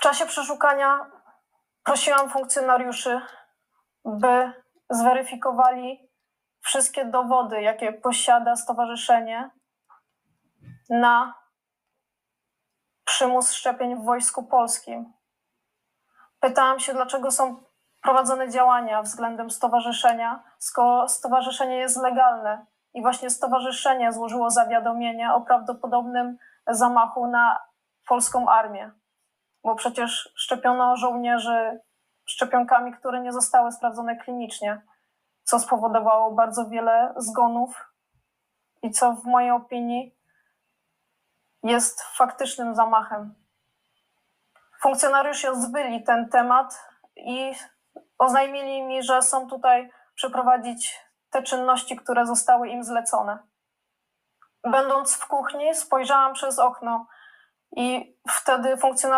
W czasie przeszukania prosiłam funkcjonariuszy, by zweryfikowali wszystkie dowody, jakie posiada stowarzyszenie na przymus szczepień w Wojsku Polskim. Pytałam się, dlaczego są prowadzone działania względem stowarzyszenia, skoro stowarzyszenie jest legalne. I właśnie stowarzyszenie złożyło zawiadomienie o prawdopodobnym zamachu na polską armię, bo przecież szczepiono żołnierzy szczepionkami, które nie zostały sprawdzone klinicznie, co spowodowało bardzo wiele zgonów i co w mojej opinii jest faktycznym zamachem. Funkcjonariusze zbyli ten temat i oznajmili mi, że są tutaj przeprowadzić te czynności, które zostały im zlecone. Będąc w kuchni, spojrzałam przez okno i wtedy funkcjonariusz